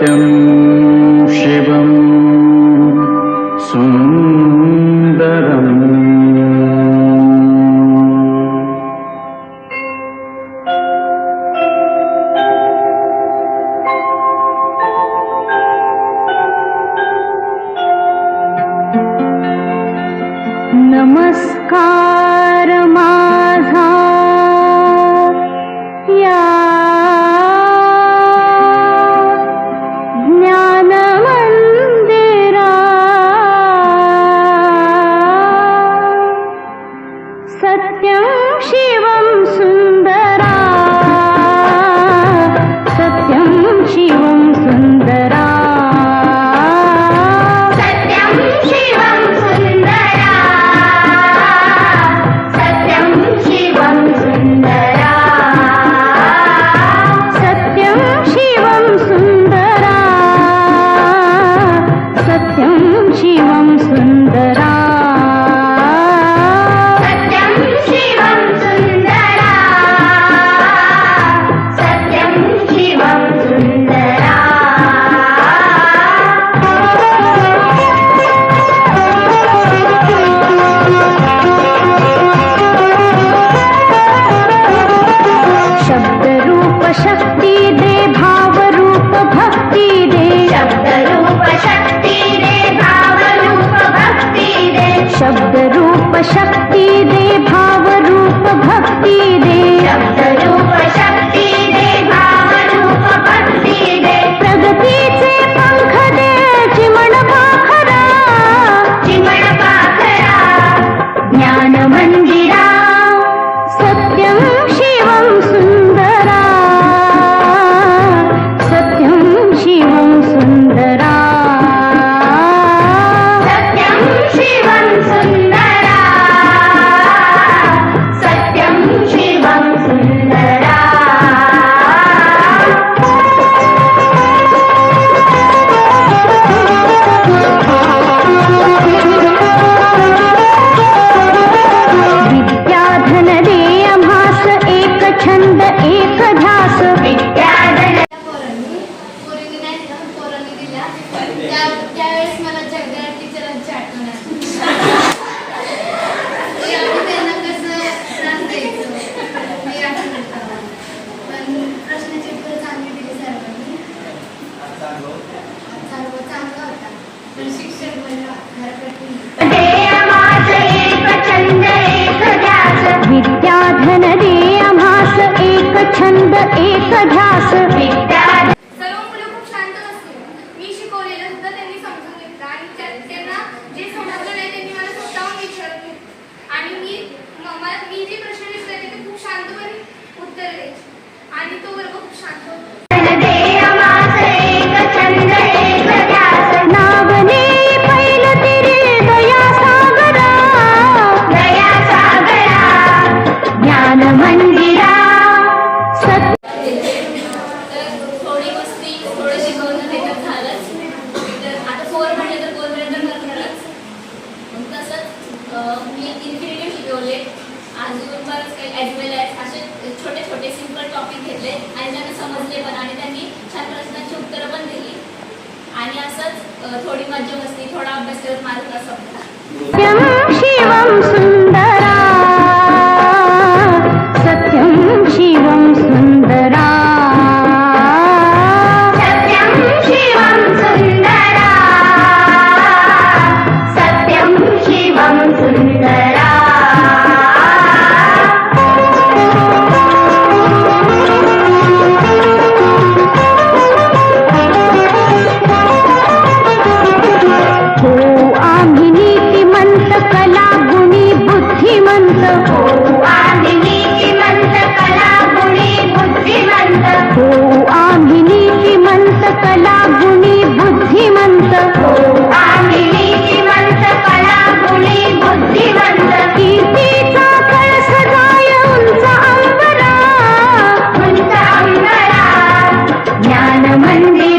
सत्यं शिवं सुन्दरम्। नमस्कार। ध्यास विद्याधन दे आम्हास एक छंद एक ध्यास. विद्याधन सर्व मुलं खूप शांत मी शिकवलेलं सुद्धा त्यांनी समजून घेतलं आणि त्या- त्यांना जे समजलं नाही त्यांनी मला स्वतःहून आणि मी म- मी जे प्रश्न विचारले ते खूप शांतपणे उत्तर द्यायचे. आणि तो वर्ग खूप शांत इन्फिनिटिव्ह शिकवले अजून बरंच काही ॲज वेल ॲज असे छोटे छोटे सिंपल टॉपिक घेतले आणि त्यांना समजले पण आणि त्यांनी छान प्रश्नांची उत्तरं पण दिली. आणि असंच थोडी मज्जा मस्ती थोडा अभ्यास करत माझा तास మంది